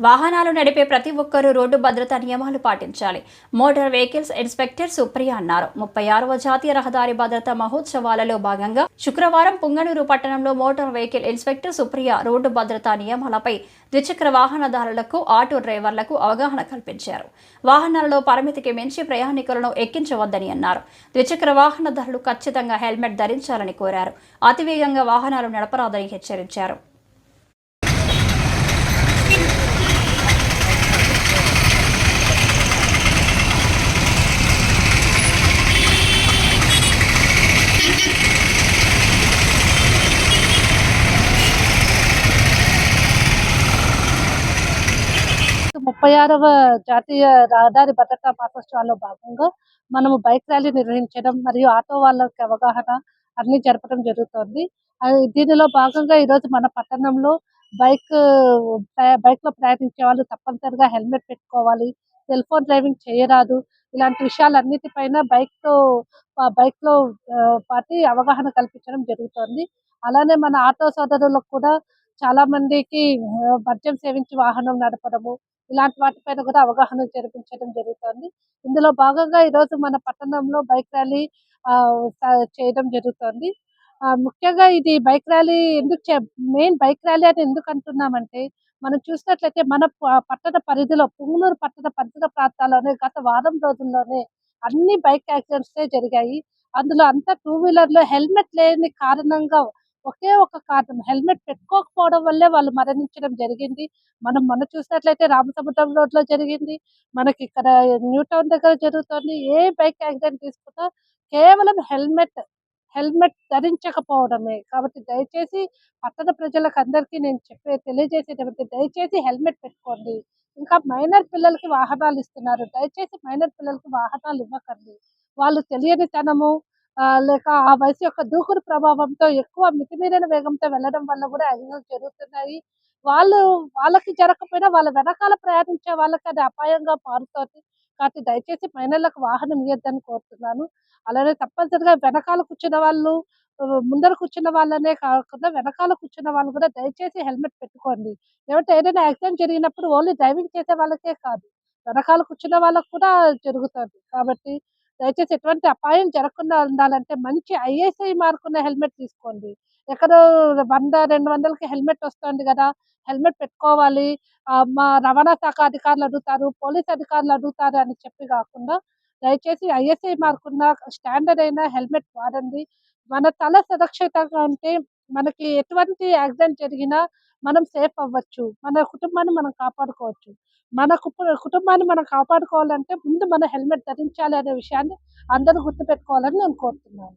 వాహనాలు నడిపే ప్రతి ఒక్కరూ రోడ్డు భద్రతా నియమాలు పాటించాలి. మోటార్ వెహికల్స్ ఇన్స్పెక్టర్ సుప్రియ అన్నారు. ముప్పై ఆరవ జాతీయ రహదారి భద్రతా మహోత్సవాలలో భాగంగా శుక్రవారం పుంగనూరు పట్టణంలో motor vehicle inspector Supriya road భద్రతా నియమాలపై ద్విచక్ర వాహనదారులకు ఆటో డ్రైవర్లకు అవగాహన కల్పించారు. వాహనాలలో పరిమితికి మించి ప్రయాణికులను ఎక్కించవద్దని అన్నారు. ద్విచక్ర వాహనదారులు ఖచ్చితంగా హెల్మెట్ ధరించాలని కోరారు. అతివేగంగా వాహనాలు నడపరాదని హెచ్చరించారు. ముప్పై ఆరవ జాతీయ రహదారి భద్రతా మహోత్సవాల్లో భాగంగా మనము బైక్ ర్యాలీ నిర్వహించడం మరియు ఆటో వాళ్ళకి అవగాహన అన్ని జరపడం జరుగుతోంది. దీనిలో భాగంగా ఈరోజు మన పట్టణంలో బైక్ బైక్లో ప్రయాణించే వాళ్ళు తప్పనిసరిగా హెల్మెట్ పెట్టుకోవాలి సెల్ ఫోన్ డ్రైవింగ్ చేయరాదు ఇలాంటి విషయాలన్నిటిపైన బైక్తో బైక్లో పాటి అవగాహన కల్పించడం జరుగుతోంది. అలానే మన ఆటో సోదరులకు కూడా చాలా మందికి మద్యం సేవించి వాహనం నడపడము ఇలాంటి వాటిపైన కూడా అవగాహన జరిపించడం జరుగుతుంది. ఇందులో భాగంగా ఈరోజు మన పట్టణంలో బైక్ ర్యాలీ చేయడం జరుగుతోంది. ముఖ్యంగా ఇది బైక్ ర్యాలీ ఎందుకు మెయిన్ బైక్ ర్యాలీ అని ఎందుకు అంటున్నామంటే మనం చూసినట్లయితే మన పట్టణ పరిధిలో పుంగనూరు పట్టణ పరిధిలో ప్రాంతాల్లోనే గత వారం రోజుల్లోనే అన్ని బైక్ యాక్సిడెంట్స్ జరిగాయి. అందులో అంతా టూ వీలర్లో హెల్మెట్ లేని కారణంగా ఒకే ఒక కారణం. హెల్మెట్ పెట్టుకోకపోవడం వల్లే వాళ్ళు మరణించడం జరిగింది. మనం మొన్న చూసినట్లయితే రామసముద్రం రోడ్లో జరిగింది. మనకి ఇక్కడ న్యూ టౌన్ దగ్గర జరుగుతుంది. ఏ బైక్ యాక్సిడెంట్ తీసుకున్నా కేవలం హెల్మెట్ హెల్మెట్ ధరించకపోవడమే. కాబట్టి దయచేసి పట్టణ ప్రజలకు అందరికీ నేను చెప్పే తెలియజేసేటప్పుడు దయచేసి హెల్మెట్ పెట్టుకోండి. ఇంకా మైనర్ పిల్లలకి వాహనాలు ఇస్తున్నారు. దయచేసి మైనర్ పిల్లలకి వాహనాలు ఇవ్వకండి. వాళ్ళు తెలియనితనము లేక ఆ వయసు యొక్క దూకుడు ప్రభావంతో ఎక్కువ మితిమీరిన వేగంతో వెళ్ళడం వల్ల కూడా యాక్సిడెంట్ జరుగుతున్నాయి వాళ్ళు వాళ్ళకి జరగకపోయినా వాళ్ళ వెనకాల ప్రయాణించే వాళ్ళకి అది అపాయంగా మారుతుంది. కాబట్టి దయచేసి మైనర్లకు వాహనం ఇవ్వద్దని కోరుతున్నాను. అలానే తప్పనిసరిగా వెనకాల కూర్చున్న వాళ్ళు ముందర కూర్చున్న వాళ్ళనే కాకుండా వెనకాల కూర్చున్న వాళ్ళు కూడా దయచేసి హెల్మెట్ పెట్టుకోండి. లేదంటే ఏదైనా యాక్సిడెంట్ జరిగినప్పుడు ఓన్లీ డ్రైవింగ్ చేసే వాళ్ళకే కాదు వెనకాల కూర్చున్న వాళ్ళకు కూడా జరుగుతుంది. కాబట్టి దయచేసి ఎటువంటి అపాయం జరగకుండా ఉండాలంటే మంచి ఐఎస్ఐ మార్కున్న హెల్మెట్ తీసుకోండి. ఎక్కడో వంద రెండు వందలకి హెల్మెట్ వస్తుంది కదా హెల్మెట్ పెట్టుకోవాలి. మా రవాణా శాఖ అధికారులు అడుగుతారు పోలీస్ అధికారులు అడుగుతారు అని చెప్పి కాకుండా దయచేసి ఐఎస్ఐ మార్కున్న స్టాండర్డ్ అయిన హెల్మెట్ వాడండి. మన తల సురక్షితంగా ఉంటే మనకి ఎటువంటి యాక్సిడెంట్ జరిగినా మనం సేఫ్ అవ్వచ్చు. మన కుటుంబాన్ని మనం కాపాడుకోవచ్చు. మన కుటుంబాన్ని మనం కాపాడుకోవాలంటే ముందు మన హెల్మెట్ ధరించాలి అనే విషయాన్ని అందరూ గుర్తుపెట్టుకోవాలని నేను కోరుతున్నాను.